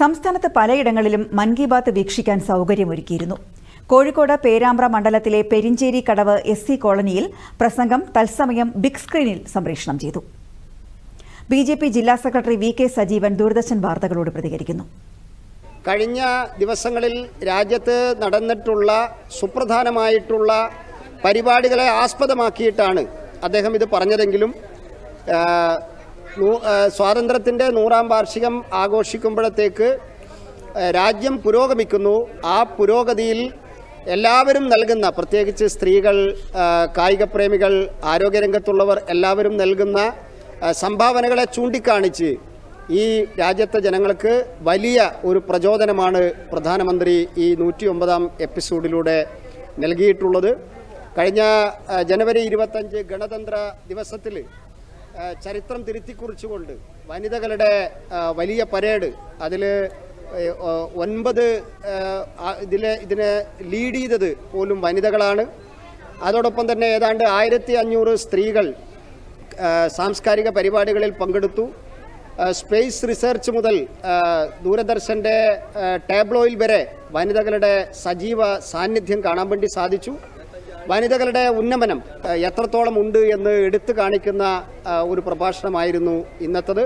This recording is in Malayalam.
സംസ്ഥാനത്ത് പലയിടങ്ങളിലും മൻ കി ബാത്ത് വീക്ഷിക്കാൻ സൗകര്യമൊരുക്കിയിരുന്നു. കോഴിക്കോട് പേരാമ്പ്ര മണ്ഡലത്തിലെ പെരിഞ്ചേരി കടവ് എസ് സി കോളനിയിൽ പ്രസംഗം തത്സമയം ബിഗ് സ്ക്രീനിൽ സംപ്രേഷണം ചെയ്തു. ബി ജെ പി ജില്ലാ secretary V K Sajeevan Doordarshan വാർത്തകളോട് പ്രതികരിക്കുന്നു. കഴിഞ്ഞ ദിവസങ്ങളിൽ രാജ്യത്ത് നടന്നിട്ടുള്ള സുപ്രധാനമായിട്ടുള്ള പരിപാടികളെ ആസ്പദമാക്കിയിട്ടാണ് അദ്ദേഹം ഇത് പറഞ്ഞതെങ്കിലും സ്വാതന്ത്ര്യത്തിന്റെ നൂറാം വാർഷികം ആഘോഷിക്കുമ്പോഴത്തേക്ക് രാജ്യം പുരോഗമിക്കുന്നു. ആ പുരോഗതിയിൽ എല്ലാവരും നൽകുന്ന പ്രത്യേകിച്ച് സ്ത്രീകൾ കായിക കായികപ്രേമികൾ ആരോഗ്യരംഗത്തുള്ളവർ എല്ലാവരും നൽകുന്ന സംഭാവനകളെ ചൂണ്ടിക്കാണിച്ച് ഈ രാജ്യത്തെ ജനങ്ങൾക്ക് വലിയ ഒരു പ്രചോദനമാണ് പ്രധാനമന്ത്രി ഈ നൂറ്റി ഒമ്പതാം എപ്പിസോഡിലൂടെ നൽകിയിട്ടുള്ളത്. കഴിഞ്ഞ ജനുവരി ഇരുപത്തഞ്ച് ഗണതന്ത്ര ദിവസത്തിൽ ചരിത്രം തിരുത്തിക്കുറിച്ചുകൊണ്ട് വനിതകളുടെ വലിയ പരേഡ് അതിൽ ഒൻപത് ഇതിൽ ഇതിനെ ലീഡ് ചെയ്തത് പോലും വനിതകളാണ്. അതോടൊപ്പം തന്നെ ഏതാണ്ട് ആയിരത്തി അഞ്ഞൂറ് സ്ത്രീകൾ സാംസ്കാരിക പരിപാടികളിൽ പങ്കെടുത്തു. സ്പേസ് റിസർച്ച് മുതൽ ദൂരദർശന്റെ ടാബ്ലോയിൽ വരെ വനിതകളുടെ സജീവ സാന്നിധ്യം കാണാൻ വേണ്ടി സാധിച്ചു. വനിതകളുടെ ഉന്നമനം എത്രത്തോളം ഉണ്ട് എന്ന് എടുത്തു കാണിക്കുന്ന ഒരു പ്രഭാഷണമായിരുന്നു ഇന്നത്തത്.